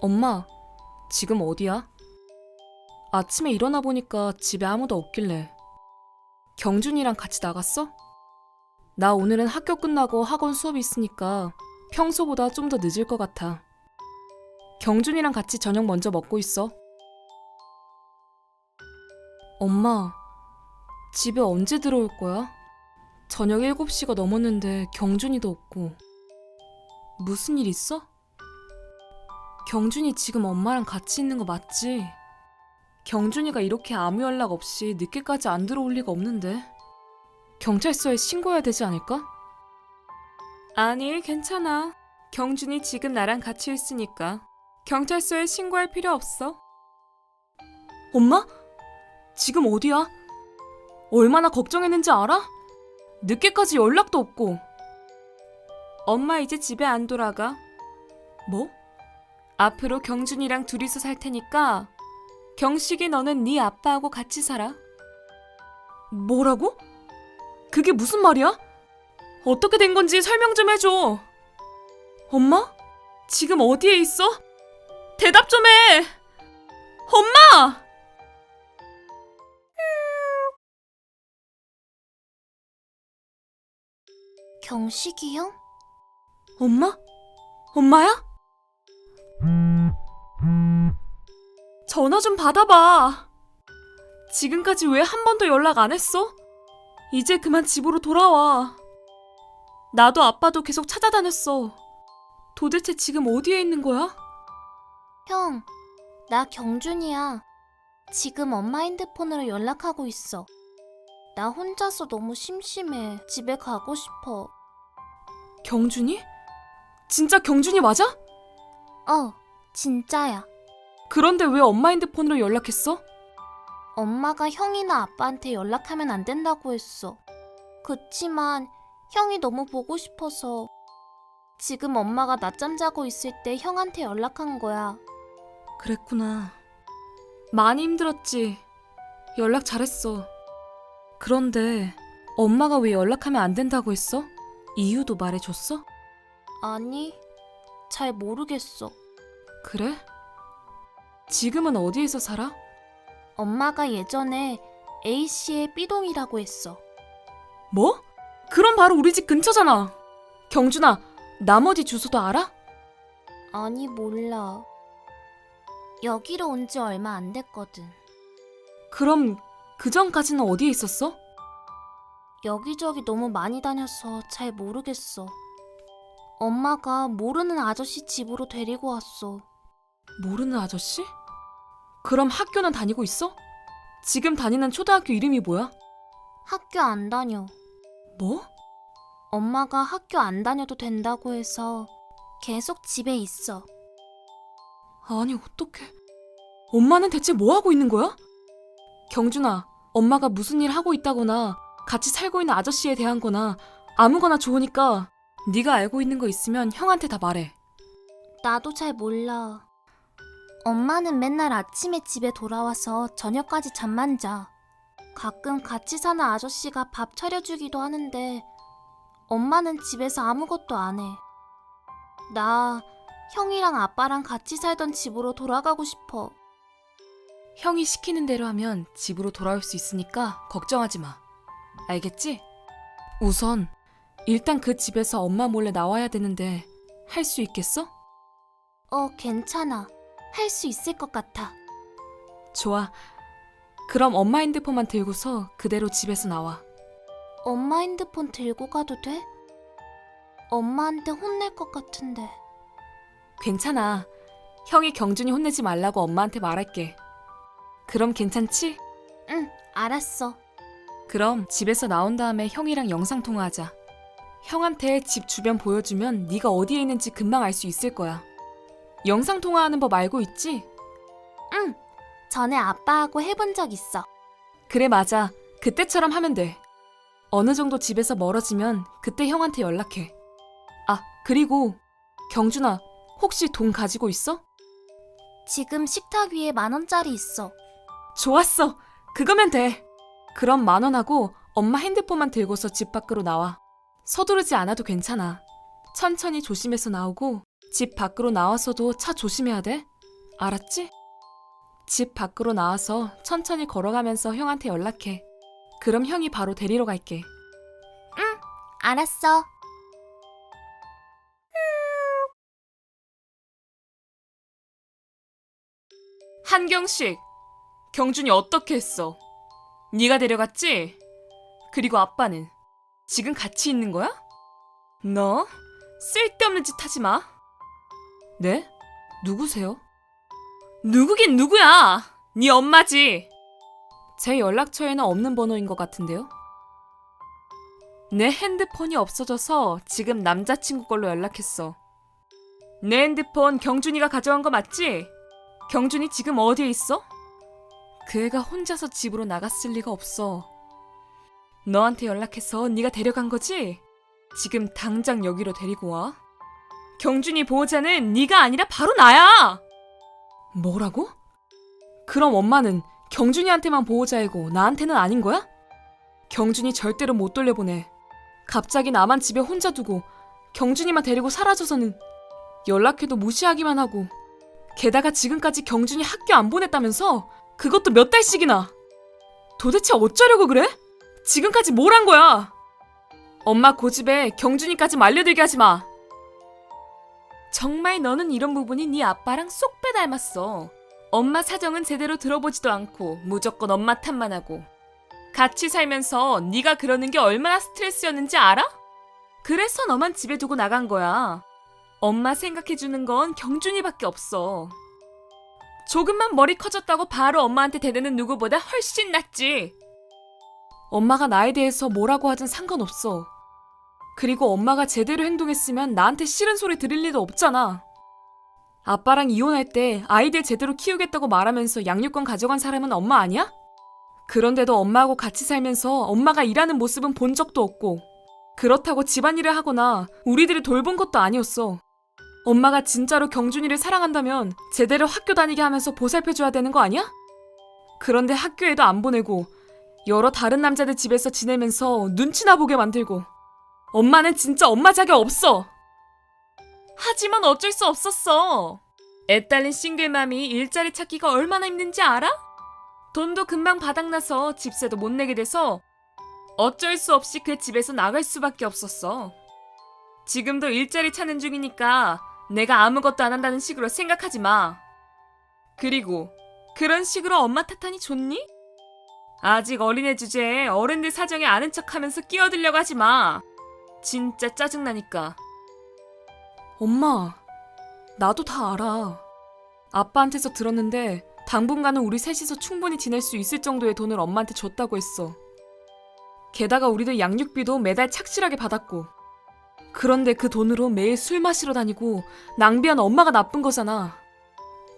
엄마, 지금 어디야? 아침에 일어나 보니까 집에 아무도 없길래. 경준이랑 같이 나갔어? 나 오늘은 학교 끝나고 학원 수업이 있으니까 평소보다 좀 더 늦을 것 같아. 경준이랑 같이 저녁 먼저 먹고 있어. 엄마, 집에 언제 들어올 거야? 저녁 7시가 넘었는데 경준이도 없고. 무슨 일 있어? 경준이 지금 엄마랑 같이 있는 거 맞지? 경준이가 이렇게 아무 연락 없이 늦게까지 안 들어올 리가 없는데. 경찰서에 신고해야 되지 않을까? 아니, 괜찮아. 경준이 지금 나랑 같이 있으니까 경찰서에 신고할 필요 없어. 엄마? 지금 어디야? 얼마나 걱정했는지 알아? 늦게까지 연락도 없고. 엄마 이제 집에 안 돌아가. 뭐? 앞으로 경준이랑 둘이서 살 테니까 경식이 너는 네 아빠하고 같이 살아. 뭐라고? 그게 무슨 말이야? 어떻게 된 건지 설명 좀 해줘. 엄마? 지금 어디에 있어? 대답 좀 해! 엄마! 경식이 형? 엄마? 엄마야? 전화 좀 받아봐. 지금까지 왜 한 번도 연락 안 했어? 이제 그만 집으로 돌아와. 나도 아빠도 계속 찾아다녔어. 도대체 지금 어디에 있는 거야? 형, 나 경준이야. 지금 엄마 핸드폰으로 연락하고 있어. 나 혼자서 너무 심심해. 집에 가고 싶어. 경준이? 진짜 경준이 맞아? 어, 진짜야. 그런데 왜 엄마 핸드폰으로 연락했어? 엄마가 형이나 아빠한테 연락하면 안 된다고 했어. 그치만 형이 너무 보고 싶어서 지금 엄마가 낮잠 자고 있을 때 형한테 연락한 거야. 그랬구나. 많이 힘들었지. 연락 잘했어. 그런데 엄마가 왜 연락하면 안 된다고 했어? 이유도 말해줬어? 아니, 잘 모르겠어. 그래? 지금은 어디에서 살아? 엄마가 예전에 A씨의 B동이라고 했어. 뭐? 그럼 바로 우리 집 근처잖아. 경준아, 나머지 주소도 알아? 아니, 몰라. 여기로 온 지 얼마 안 됐거든. 그럼 그 전까지는 어디에 있었어? 여기저기 너무 많이 다녀서 잘 모르겠어. 엄마가 모르는 아저씨 집으로 데리고 왔어. 모르는 아저씨? 그럼 학교는 다니고 있어? 지금 다니는 초등학교 이름이 뭐야? 학교 안 다녀. 뭐? 엄마가 학교 안 다녀도 된다고 해서 계속 집에 있어. 아니 어떡해 엄마는 대체 뭐 하고 있는 거야? 경준아 엄마가 무슨 일 하고 있다거나 같이 살고 있는 아저씨에 대한 거나 아무거나 좋으니까 네가 알고 있는 거 있으면 형한테 다 말해 나도 잘 몰라. 엄마는 맨날 아침에 집에 돌아와서 저녁까지 잠만 자. 가끔 같이 사는 아저씨가 밥 차려주기도 하는데 엄마는 집에서 아무것도 안 해. 나 형이랑 아빠랑 같이 살던 집으로 돌아가고 싶어. 형이 시키는 대로 하면 집으로 돌아올 수 있으니까 걱정하지 마 알겠지? 우선 일단 그 집에서 엄마 몰래 나와야 되는데 할 수 있겠어? 어, 괜찮아. 할 수 있을 것 같아. 좋아 그럼 엄마 핸드폰만 들고서 그대로 집에서 나와 엄마 핸드폰 들고 가도 돼? 엄마한테 혼낼 것 같은데. 괜찮아. 형이 경준이 혼내지 말라고 엄마한테 말할게. 그럼 괜찮지? 응, 알았어. 그럼 집에서 나온 다음에 형이랑 영상 통화하자. 형한테 집 주변 보여주면 네가 어디에 있는지 금방 알 수 있을 거야. 영상 통화하는 법 알고 있지? 응, 전에 아빠하고 해본 적 있어. 그래 맞아. 그때처럼 하면 돼. 어느 정도 집에서 멀어지면 그때 형한테 연락해. 아, 그리고 경준아, 혹시 돈 가지고 있어? 지금 식탁 위에 만 원짜리 있어. 좋았어. 그거면 돼. 그럼 만 원하고 엄마 핸드폰만 들고서 집 밖으로 나와. 서두르지 않아도 괜찮아. 천천히 조심해서 나오고 집 밖으로 나와서도 차 조심해야 돼. 알았지? 집 밖으로 나와서 천천히 걸어가면서 형한테 연락해. 그럼 형이 바로 데리러 갈게. 알았어. 한경식, 경준이 어떻게 했어? 네가 데려갔지? 그리고 아빠는 지금 같이 있는 거야? 너 쓸데없는 짓 하지 마. 네? 누구세요? 누구긴 누구야? 네 엄마지. 제 연락처에는 없는 번호인 것 같은데요. 내 핸드폰이 없어져서 지금 남자친구 걸로 연락했어. 내 핸드폰 경준이가 가져간 거 맞지? 경준이 지금 어디에 있어? 그 애가 혼자서 집으로 나갔을 리가 없어. 너한테 연락해서 네가 데려간 거지? 지금 당장 여기로 데리고 와. 경준이 보호자는 네가 아니라 바로 나야. 뭐라고? 그럼 엄마는 경준이한테만 보호자이고 나한테는 아닌 거야? 경준이 절대로 못 돌려보내. 갑자기 나만 집에 혼자 두고 경준이만 데리고 사라져서는 연락해도 무시하기만 하고 게다가 지금까지 경준이 학교 안 보냈다면서 그것도 몇 달씩이나 도대체 어쩌려고 그래? 지금까지 뭘 한 거야? 엄마 고집에 경준이까지 말려들게 하지 마. 정말 너는 이런 부분이 네 아빠랑 쏙 빼 닮았어. 엄마 사정은 제대로 들어보지도 않고 무조건 엄마 탓만 하고 같이 살면서 네가 그러는 게 얼마나 스트레스였는지 알아? 그래서 너만 집에 두고 나간 거야. 엄마 생각해주는 건 경준이밖에 없어. 조금만 머리 커졌다고 바로 엄마한테 대드는 누구보다 훨씬 낫지. 엄마가 나에 대해서 뭐라고 하든 상관없어. 그리고 엄마가 제대로 행동했으면 나한테 싫은 소리 들을 리도 없잖아. 아빠랑 이혼할 때 아이들 제대로 키우겠다고 말하면서 양육권 가져간 사람은 엄마 아니야? 그런데도 엄마하고 같이 살면서 엄마가 일하는 모습은 본 적도 없고 그렇다고 집안일을 하거나 우리들을 돌본 것도 아니었어. 엄마가 진짜로 경준이를 사랑한다면 제대로 학교 다니게 하면서 보살펴줘야 되는 거 아니야? 그런데 학교에도 안 보내고 여러 다른 남자들 집에서 지내면서 눈치나 보게 만들고 엄마는 진짜 엄마 자격 없어. 하지만 어쩔 수 없었어. 애 딸린 싱글맘이 일자리 찾기가 얼마나 힘든지 알아? 돈도 금방 바닥나서 집세도 못 내게 돼서 어쩔 수 없이 그 집에서 나갈 수밖에 없었어. 지금도 일자리 찾는 중이니까 내가 아무것도 안 한다는 식으로 생각하지 마. 그리고 그런 식으로 엄마 탓하니 좋니? 아직 어린애 주제에 어른들 사정에 아는 척 하면서 끼어들려고 하지 마. 진짜 짜증나니까. 엄마, 나도 다 알아. 아빠한테서 들었는데 당분간은 우리 셋이서 충분히 지낼 수 있을 정도의 돈을 엄마한테 줬다고 했어. 게다가 우리도 양육비도 매달 착실하게 받았고. 그런데 그 돈으로 매일 술 마시러 다니고 낭비한 엄마가 나쁜 거잖아.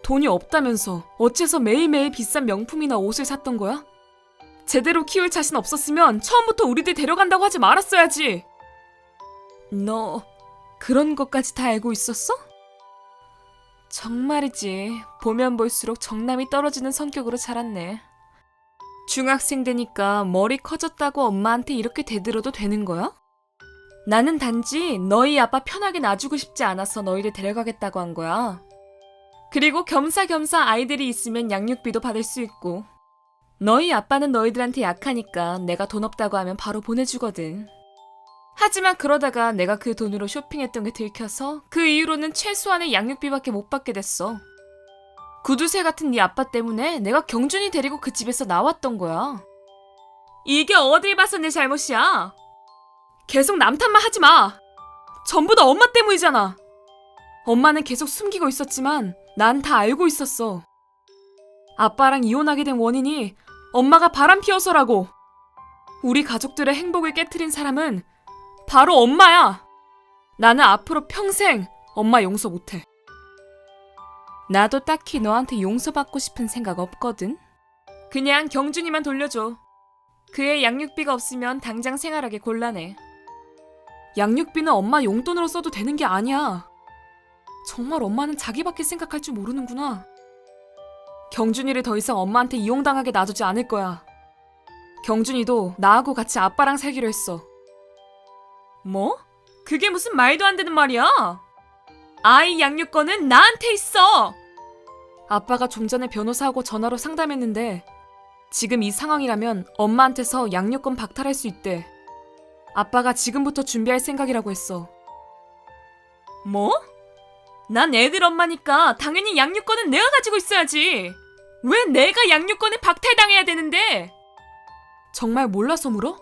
돈이 없다면서 어째서 매일매일 비싼 명품이나 옷을 샀던 거야? 제대로 키울 자신 없었으면 처음부터 우리들 데려간다고 하지 말았어야지. 너 그런 것까지 다 알고 있었어? 정말이지. 보면 볼수록 정남이 떨어지는 성격으로 자랐네. 중학생 되니까 머리 커졌다고 엄마한테 이렇게 대들어도 되는 거야? 나는 단지 너희 아빠 편하게 놔주고 싶지 않아서 너희를 데려가겠다고 한 거야. 그리고 겸사겸사 아이들이 있으면 양육비도 받을 수 있고. 너희 아빠는 너희들한테 약하니까 내가 돈 없다고 하면 바로 보내주거든. 하지만 그러다가 내가 그 돈으로 쇼핑했던 게 들켜서 그 이후로는 최소한의 양육비밖에 못 받게 됐어. 구두쇠 같은 네 아빠 때문에 내가 경준이 데리고 그 집에서 나왔던 거야. 이게 어딜 봐서 내 잘못이야? 계속 남 탓만 하지 마. 전부 다 엄마 때문이잖아. 엄마는 계속 숨기고 있었지만 난 다 알고 있었어. 아빠랑 이혼하게 된 원인이 엄마가 바람 피워서라고. 우리 가족들의 행복을 깨뜨린 사람은 바로 엄마야. 나는 앞으로 평생 엄마 용서 못해. 나도 딱히 너한테 용서받고 싶은 생각 없거든. 그냥 경준이만 돌려줘. 그의 양육비가 없으면 당장 생활하기 곤란해. 양육비는 엄마 용돈으로 써도 되는 게 아니야. 정말 엄마는 자기밖에 생각할 줄 모르는구나. 경준이를 더 이상 엄마한테 이용당하게 놔두지 않을 거야. 경준이도 나하고 같이 아빠랑 살기로 했어. 뭐? 그게 무슨 말도 안 되는 말이야? 아이 양육권은 나한테 있어. 아빠가 좀 전에 변호사하고 전화로 상담했는데 지금 이 상황이라면 엄마한테서 양육권 박탈할 수 있대. 아빠가 지금부터 준비할 생각이라고 했어. 뭐? 난 애들 엄마니까 당연히 양육권은 내가 가지고 있어야지. 왜 내가 양육권을 박탈당해야 되는데? 정말 몰라서 물어?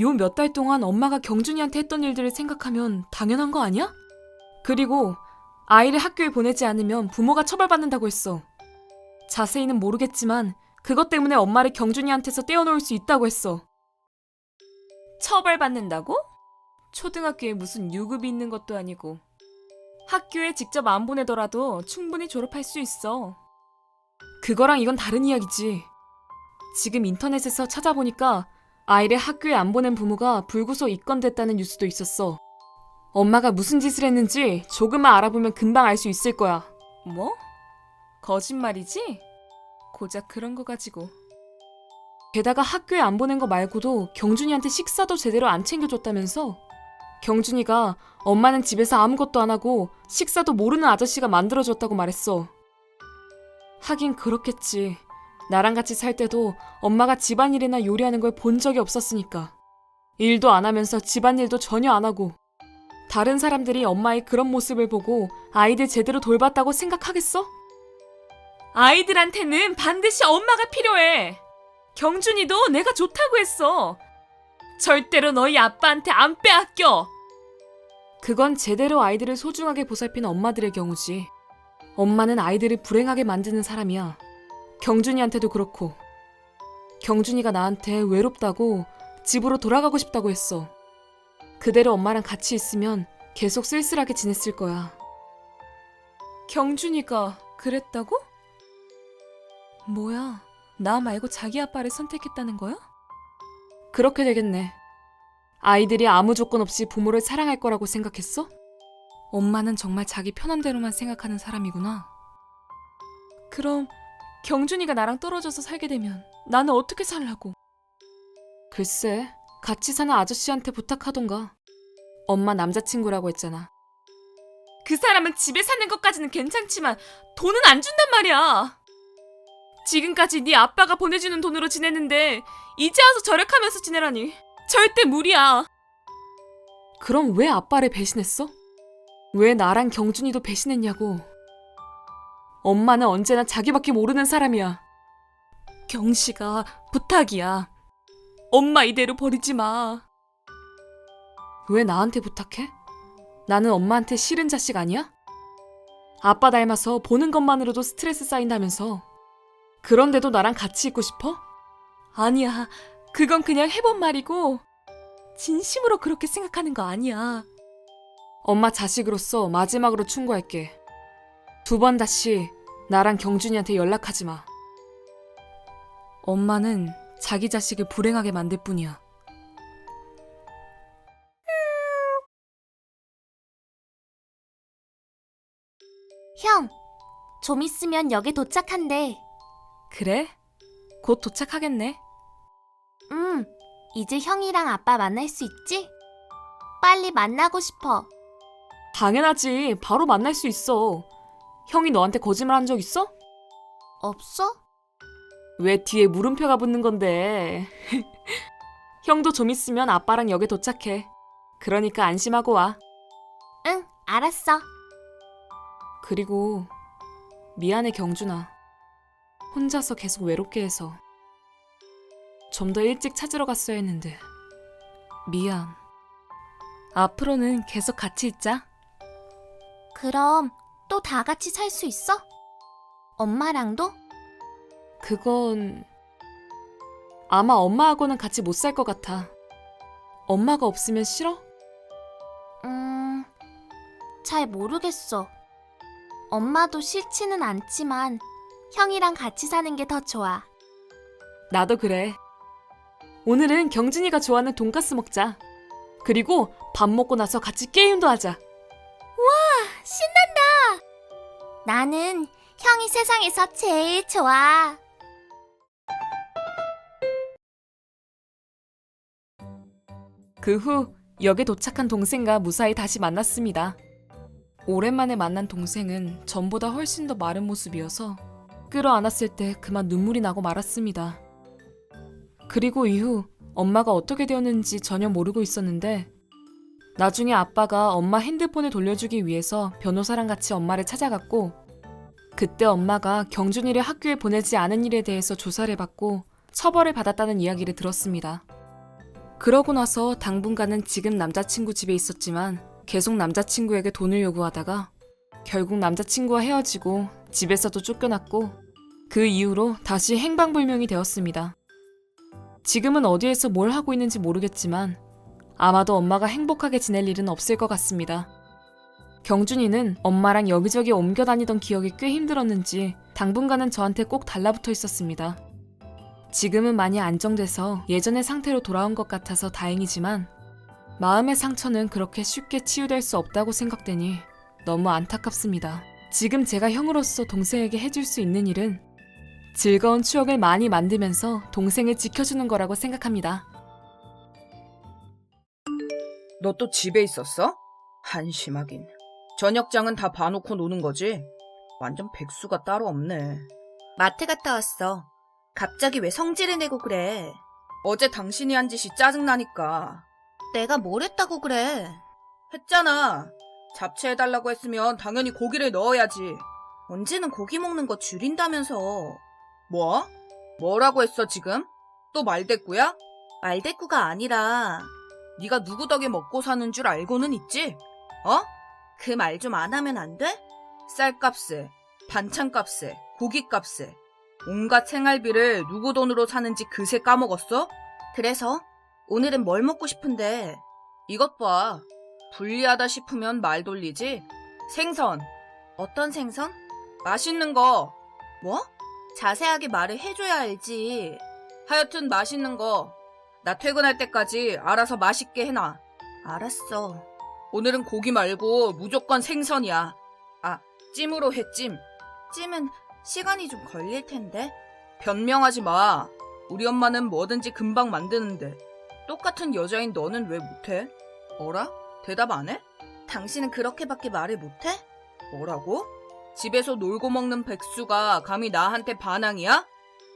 요 몇 달 동안 엄마가 경준이한테 했던 일들을 생각하면 당연한 거 아니야? 그리고 아이를 학교에 보내지 않으면 부모가 처벌받는다고 했어. 자세히는 모르겠지만 그것 때문에 엄마를 경준이한테서 떼어놓을 수 있다고 했어. 처벌받는다고? 초등학교에 무슨 유급이 있는 것도 아니고 학교에 직접 안 보내더라도 충분히 졸업할 수 있어. 그거랑 이건 다른 이야기지. 지금 인터넷에서 찾아보니까 아이를 학교에 안 보낸 부모가 불구속 입건됐다는 뉴스도 있었어. 엄마가 무슨 짓을 했는지 조금만 알아보면 금방 알 수 있을 거야. 뭐? 거짓말이지? 고작 그런 거 가지고. 게다가 학교에 안 보낸 거 말고도 경준이한테 식사도 제대로 안 챙겨줬다면서? 경준이가 엄마는 집에서 아무것도 안 하고 식사도 모르는 아저씨가 만들어줬다고 말했어. 하긴 그렇겠지. 나랑 같이 살 때도 엄마가 집안일이나 요리하는 걸 본 적이 없었으니까. 일도 안 하면서 집안일도 전혀 안 하고. 다른 사람들이 엄마의 그런 모습을 보고 아이들 제대로 돌봤다고 생각하겠어? 아이들한테는 반드시 엄마가 필요해. 경준이도 내가 좋다고 했어. 절대로 너희 아빠한테 안 빼앗겨. 그건 제대로 아이들을 소중하게 보살피는 엄마들의 경우지. 엄마는 아이들을 불행하게 만드는 사람이야. 경준이한테도 그렇고. 경준이가 나한테 외롭다고 집으로 돌아가고 싶다고 했어. 그대로 엄마랑 같이 있으면 계속 쓸쓸하게 지냈을 거야. 경준이가 그랬다고? 뭐야, 나 말고 자기 아빠를 선택했다는 거야? 그렇게 되겠네. 아이들이 아무 조건 없이 부모를 사랑할 거라고 생각했어? 엄마는 정말 자기 편한 대로만 생각하는 사람이구나. 그럼 경준이가 나랑 떨어져서 살게 되면 나는 어떻게 살라고? 글쎄, 같이 사는 아저씨한테 부탁하던가. 엄마 남자친구라고 했잖아. 그 사람은 집에 사는 것까지는 괜찮지만 돈은 안 준단 말이야. 지금까지 네 아빠가 보내주는 돈으로 지냈는데 이제 와서 절약하면서 지내라니 절대 무리야. 그럼 왜 아빠를 배신했어? 왜 나랑 경준이도 배신했냐고. 엄마는 언제나 자기밖에 모르는 사람이야. 경씨가 부탁이야. 엄마 이대로 버리지 마. 왜 나한테 부탁해? 나는 엄마한테 싫은 자식 아니야? 아빠 닮아서 보는 것만으로도 스트레스 쌓인다면서. 그런데도 나랑 같이 있고 싶어? 아니야. 그건 그냥 해본 말이고, 진심으로 그렇게 생각하는 거 아니야. 엄마 자식으로서 마지막으로 충고할게. 두 번 다시 나랑 경준이한테 연락하지 마. 엄마는 자기 자식을 불행하게 만들 뿐이야. 형, 좀 있으면 역에 도착한대. 그래? 곧 도착하겠네. 응, 이제 형이랑 아빠 만날 수 있지? 빨리 만나고 싶어. 당연하지. 바로 만날 수 있어. 형이 너한테 거짓말 한 적 있어? 없어? 왜 뒤에 물음표가 붙는 건데? 형도 좀 있으면 아빠랑 역에 도착해. 그러니까 안심하고 와. 응, 알았어. 그리고 미안해 경준아. 혼자서 계속 외롭게 해서 좀 더 일찍 찾으러 갔어야 했는데 미안. 앞으로는 계속 같이 있자. 그럼 또 다 같이 살 수 있어? 엄마랑도? 그건 아마 엄마하고는 같이 못 살 것 같아. 엄마가 없으면 싫어? 음, 잘 모르겠어. 엄마도 싫지는 않지만 형이랑 같이 사는 게 더 좋아. 나도 그래. 오늘은 경진이가 좋아하는 돈가스 먹자. 그리고 밥 먹고 나서 같이 게임도 하자. 신난다! 나는 형이 세상에서 제일 좋아. 그 후 역에 도착한 동생과 무사히 다시 만났습니다. 오랜만에 만난 동생은 전보다 훨씬 더 마른 모습이어서 끌어안았을 때 그만 눈물이 나고 말았습니다. 그리고 이후 엄마가 어떻게 되었는지 전혀 모르고 있었는데 나중에 아빠가 엄마 핸드폰을 돌려주기 위해서 변호사랑 같이 엄마를 찾아갔고 그때 엄마가 경준이를 학교에 보내지 않은 일에 대해서 조사를 해봤고 처벌을 받았다는 이야기를 들었습니다. 그러고 나서 당분간은 지금 남자친구 집에 있었지만 계속 남자친구에게 돈을 요구하다가 결국 남자친구와 헤어지고 집에서도 쫓겨났고 그 이후로 다시 행방불명이 되었습니다. 지금은 어디에서 뭘 하고 있는지 모르겠지만 아마도 엄마가 행복하게 지낼 일은 없을 것 같습니다. 경준이는 엄마랑 여기저기 옮겨 다니던 기억이 꽤 힘들었는지 당분간은 저한테 꼭 달라붙어 있었습니다. 지금은 많이 안정돼서 예전의 상태로 돌아온 것 같아서 다행이지만 마음의 상처는 그렇게 쉽게 치유될 수 없다고 생각되니 너무 안타깝습니다. 지금 제가 형으로서 동생에게 해줄 수 있는 일은 즐거운 추억을 많이 만들면서 동생을 지켜주는 거라고 생각합니다. 너 또 집에 있었어? 한심하긴. 저녁장은 다 봐놓고 노는 거지? 완전 백수가 따로 없네. 마트 갔다 왔어. 갑자기 왜 성질을 내고 그래? 어제 당신이 한 짓이 짜증나니까. 내가 뭘 했다고 그래? 했잖아. 잡채해달라고 했으면 당연히 고기를 넣어야지. 언제는 고기 먹는 거 줄인다면서. 뭐? 뭐라고 했어 지금? 또 말대꾸야? 말대꾸가 아니라 네가 누구 덕에 먹고 사는 줄 알고는 있지? 어? 그 말 좀 안 하면 안 돼? 쌀값에, 반찬값에, 고기값에, 온갖 생활비를 누구 돈으로 사는지 그새 까먹었어? 그래서 오늘은 뭘 먹고 싶은데 이것 봐. 불리하다 싶으면 말 돌리지? 생선. 어떤 생선? 맛있는 거. 뭐? 자세하게 말을 해줘야 알지. 하여튼 맛있는 거. 나 퇴근할 때까지 알아서 맛있게 해놔. 알았어. 오늘은 고기 말고 무조건 생선이야. 아, 찜으로 해, 찜. 찜은 시간이 좀 걸릴 텐데. 변명하지 마. 우리 엄마는 뭐든지 금방 만드는데. 똑같은 여자인 너는 왜 못해? 어라? 대답 안 해? 당신은 그렇게밖에 말을 못해? 뭐라고? 집에서 놀고 먹는 백수가 감히 나한테 반항이야?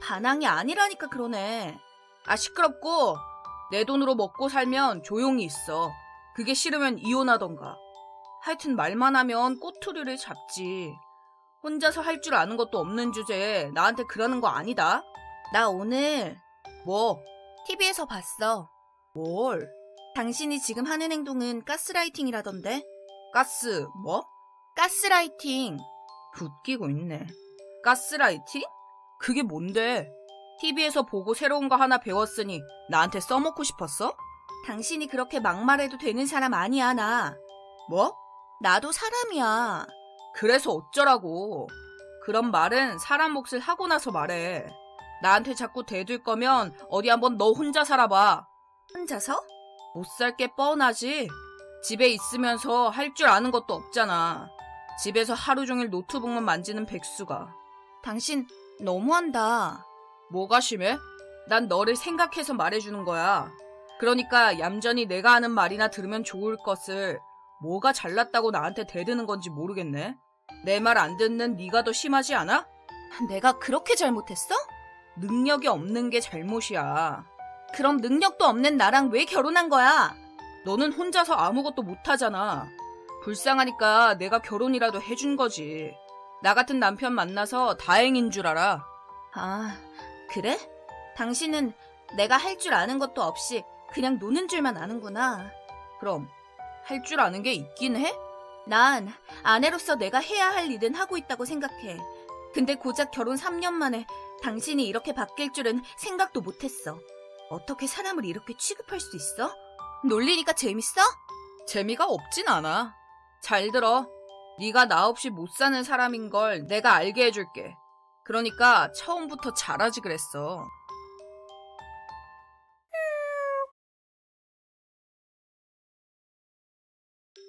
반항이 아니라니까 그러네. 아, 시끄럽고, 내 돈으로 먹고 살면 조용히 있어. 그게 싫으면 이혼하던가. 하여튼 말만 하면 꼬투리를 잡지. 혼자서 할 줄 아는 것도 없는 주제에 나한테 그러는 거 아니다. 나 오늘 뭐, TV에서 봤어. 뭘, 당신이 지금 하는 행동은 가스라이팅이라던데? 가스, 뭐? 가스라이팅. 웃기고 있네. 가스라이팅? 그게 뭔데? TV에서 보고 새로운 거 하나 배웠으니 나한테 써먹고 싶었어? 당신이 그렇게 막말해도 되는 사람 아니야, 나. 뭐? 나도 사람이야. 그래서 어쩌라고. 그런 말은 사람 몫을 하고 나서 말해. 나한테 자꾸 대들 거면 어디 한번 너 혼자 살아봐. 혼자서? 못 살 게 뻔하지. 집에 있으면서 할 줄 아는 것도 없잖아. 집에서 하루 종일 노트북만 만지는 백수가. 당신 너무한다. 뭐가 심해? 난 너를 생각해서 말해주는 거야. 그러니까 얌전히 내가 하는 말이나 들으면 좋을 것을 뭐가 잘났다고 나한테 대드는 건지 모르겠네. 내 말 안 듣는 네가 더 심하지 않아? 내가 그렇게 잘못했어? 능력이 없는 게 잘못이야. 그럼 능력도 없는 나랑 왜 결혼한 거야? 너는 혼자서 아무것도 못하잖아. 불쌍하니까 내가 결혼이라도 해준 거지. 나 같은 남편 만나서 다행인 줄 알아. 아, 그래? 당신은 내가 할 줄 아는 것도 없이 그냥 노는 줄만 아는구나. 그럼 할 줄 아는 게 있긴 해? 난 아내로서 내가 해야 할 일은 하고 있다고 생각해. 근데 고작 결혼 3년 만에 당신이 이렇게 바뀔 줄은 생각도 못했어. 어떻게 사람을 이렇게 취급할 수 있어? 놀리니까 재밌어? 재미가 없진 않아. 잘 들어. 네가 나 없이 못 사는 사람인 걸 내가 알게 해줄게. 그러니까 처음부터 잘하지 그랬어.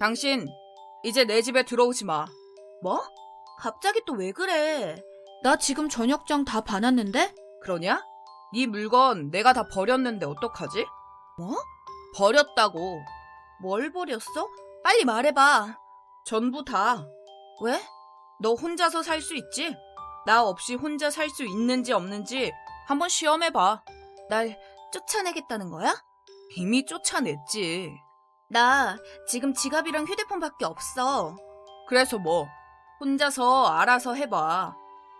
당신 이제 내 집에 들어오지 마. 뭐? 갑자기 또 왜 그래? 나 지금 저녁장 다 봐놨는데? 그러냐? 네 물건 내가 다 버렸는데 어떡하지? 뭐? 버렸다고. 뭘 버렸어? 빨리 말해봐. 전부 다. 왜? 너 혼자서 살 수 있지? 나 없이 혼자 살 수 있는지 없는지 한번 시험해봐. 날 쫓아내겠다는 거야? 이미 쫓아냈지. 나 지금 지갑이랑 휴대폰밖에 없어. 그래서 뭐? 혼자서 알아서 해봐.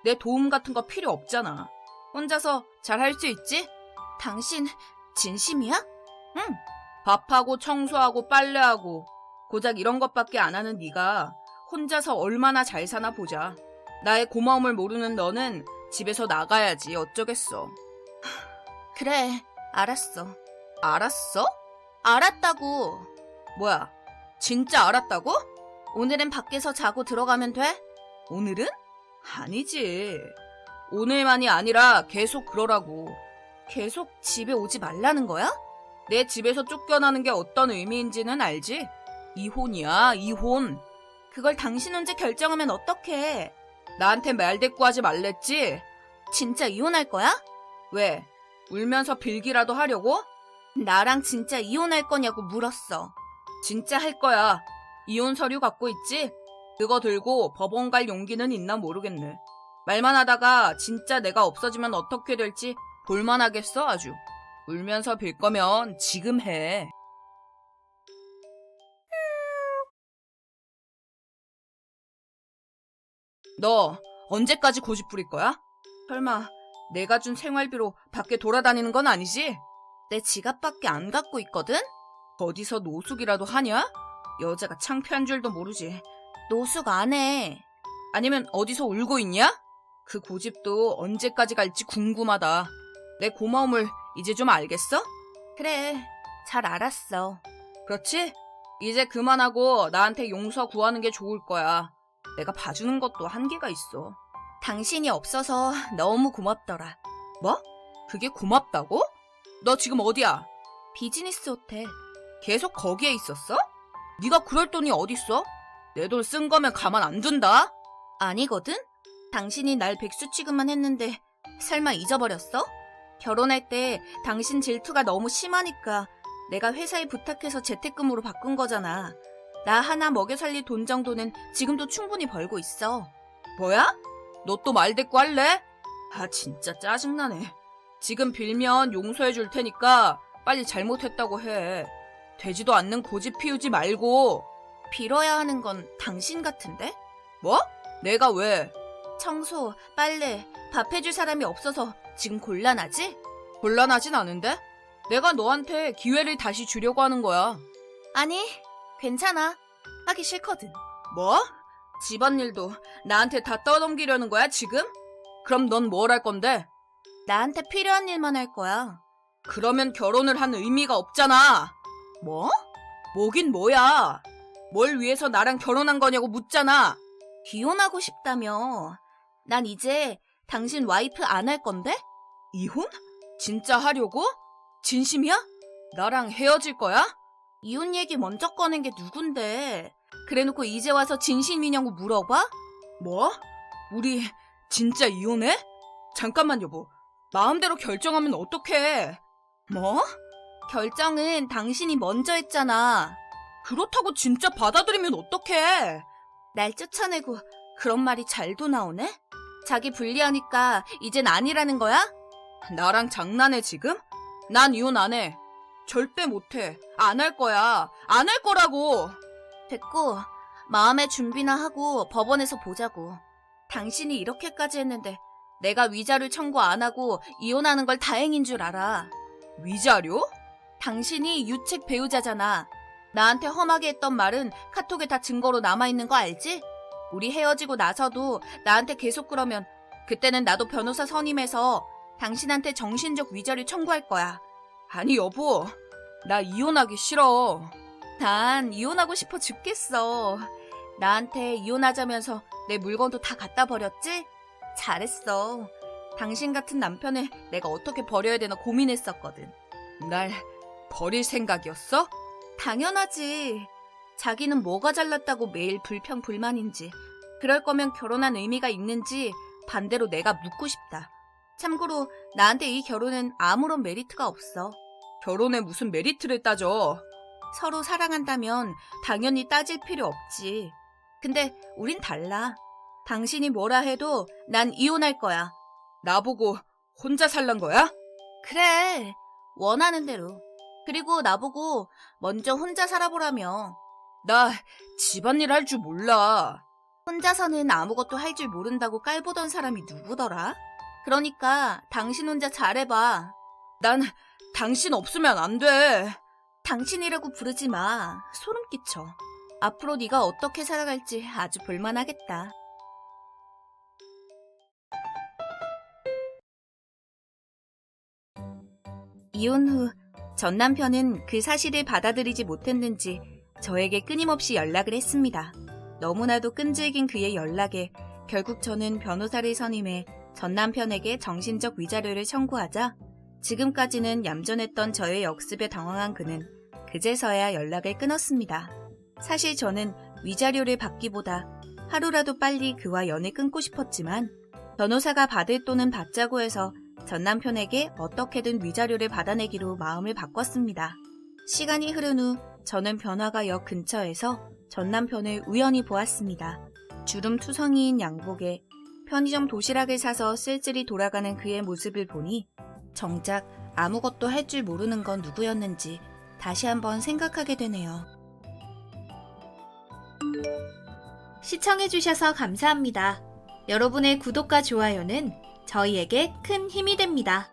내 도움 같은 거 필요 없잖아. 혼자서 잘 할 수 있지? 당신 진심이야? 밥하고 청소하고 빨래하고 고작 이런 것밖에 안 하는 네가 혼자서 얼마나 잘 사나 보자. 나의 고마움을 모르는 너는 집에서 나가야지 어쩌겠어. 그래, 알았어. 알았어? 알았다고. 뭐야? 진짜 알았다고? 오늘은 밖에서 자고 들어가면 돼? 오늘은? 아니지. 오늘만이 아니라 계속 그러라고. 계속 집에 오지 말라는 거야? 내 집에서 쫓겨나는 게 어떤 의미인지는 알지? 이혼이야, 이혼. 그걸 당신 혼자 결정하면 어떡해. 나한테 말 대꾸하지 말랬지? 진짜 이혼할 거야? 왜? 울면서 빌기라도 하려고? 나랑 진짜 이혼할 거냐고 물었어. 진짜 할 거야. 이혼 서류 갖고 있지? 그거 들고 법원 갈 용기는 있나 모르겠네. 말만 하다가 진짜 내가 없어지면 어떻게 될지 볼만하겠어 아주. 울면서 빌 거면 지금 해. 너 언제까지 고집 부릴 거야? 설마 내가 준 생활비로 밖에 돌아다니는 건 아니지? 내 지갑밖에 안 갖고 있거든? 어디서 노숙이라도 하냐? 여자가 창피한 줄도 모르지. 노숙 안 해. 아니면 어디서 울고 있냐? 그 고집도 언제까지 갈지 궁금하다. 내 고마움을 이제 좀 알겠어? 그래, 잘 알았어. 그렇지? 이제 그만하고 나한테 용서 구하는 게 좋을 거야. 내가 봐주는 것도 한계가 있어. 당신이 없어서 너무 고맙더라. 뭐? 그게 고맙다고? 너 지금 어디야? 비즈니스 호텔. 계속 거기에 있었어? 네가 그럴 돈이 어딨어? 내 돈 쓴 거면 가만 안 둔다. 아니거든? 당신이 날 백수 취급만 했는데 설마 잊어버렸어? 결혼할 때 당신 질투가 너무 심하니까 내가 회사에 부탁해서 재택근무로 바꾼 거잖아. 나 하나 먹여 살릴 돈 정도는 지금도 충분히 벌고 있어. 뭐야? 너 또 말대꾸 할래? 아, 진짜 짜증나네. 지금 빌면 용서해 줄 테니까 빨리 잘못했다고 해. 되지도 않는 고집 피우지 말고. 빌어야 하는 건 당신 같은데? 뭐? 내가 왜? 청소, 빨래, 밥 해줄 사람이 없어서 지금 곤란하지? 곤란하진 않은데? 내가 너한테 기회를 다시 주려고 하는 거야. 아니, 괜찮아. 하기 싫거든. 뭐? 집안일도 나한테 다 떠넘기려는 거야, 지금? 그럼 넌 뭘 할 건데? 나한테 필요한 일만 할 거야. 그러면 결혼을 한 의미가 없잖아. 뭐? 뭐긴 뭐야. 뭘 위해서 나랑 결혼한 거냐고 묻잖아. 이혼하고 싶다며. 난 이제 당신 와이프 안 할 건데? 이혼? 진짜 하려고? 진심이야? 나랑 헤어질 거야? 이혼 얘기 먼저 꺼낸 게 누군데? 그래놓고 이제 와서 진심이냐고 물어봐? 뭐? 우리 진짜 이혼해? 잠깐만 여보. 마음대로 결정하면 어떡해? 뭐? 결정은 당신이 먼저 했잖아. 그렇다고 진짜 받아들이면 어떡해? 날 쫓아내고 그런 말이 잘도 나오네? 자기 불리하니까 이젠 아니라는 거야? 나랑 장난해 지금? 난 이혼 안 해. 절대 못 해. 안 할 거야. 안 할 거라고. 됐고, 마음의 준비나 하고 법원에서 보자고. 당신이 이렇게까지 했는데 내가 위자료 청구 안 하고 이혼하는 걸 다행인 줄 알아. 위자료? 당신이 유책 배우자잖아. 나한테 험하게 했던 말은 카톡에 다 증거로 남아있는 거 알지? 우리 헤어지고 나서도 나한테 계속 그러면 그때는 나도 변호사 선임해서 당신한테 정신적 위자료 청구할 거야. 아니 여보. 나 이혼하기 싫어. 난 이혼하고 싶어 죽겠어. 나한테 이혼하자면서 내 물건도 다 갖다 버렸지? 잘했어. 당신 같은 남편을 내가 어떻게 버려야 되나 고민했었거든. 날 버릴 생각이었어? 당연하지. 자기는 뭐가 잘났다고 매일 불평 불만인지, 그럴 거면 결혼한 의미가 있는지 반대로 내가 묻고 싶다. 참고로 나한테 이 결혼은 아무런 메리트가 없어. 결혼에 무슨 메리트를 따져. 서로 사랑한다면 당연히 따질 필요 없지. 근데 우린 달라. 당신이 뭐라 해도 난 이혼할 거야. 나보고 혼자 살란 거야? 그래. 원하는 대로. 그리고 나보고 먼저 혼자 살아보라며. 나 집안일 할 줄 몰라. 혼자서는 아무것도 할 줄 모른다고 깔보던 사람이 누구더라? 그러니까 당신 혼자 잘해봐. 난 당신 없으면 안 돼. 당신이라고 부르지 마. 소름 끼쳐. 앞으로 네가 어떻게 살아갈지 아주 볼만하겠다. 이혼 후 전 남편은 그 사실을 받아들이지 못했는지 저에게 끊임없이 연락을 했습니다. 너무나도 끈질긴 그의 연락에 결국 저는 변호사를 선임해 전 남편에게 정신적 위자료를 청구하자 지금까지는 얌전했던 저의 역습에 당황한 그는 그제서야 연락을 끊었습니다. 사실 저는 위자료를 받기보다 하루라도 빨리 그와 연을 끊고 싶었지만 변호사가 받을 돈은 받자고 해서 전 남편에게 어떻게든 위자료를 받아내기로 마음을 바꿨습니다. 시간이 흐른 후 저는 변화가 역 근처에서 전 남편을 우연히 보았습니다. 주름 투성이인 양복에 편의점 도시락을 사서 쓸쓸히 돌아가는 그의 모습을 보니 정작 아무것도 할 줄 모르는 건 누구였는지 다시 한번 생각하게 되네요. 시청해주셔서 감사합니다. 여러분의 구독과 좋아요는 저희에게 큰 힘이 됩니다.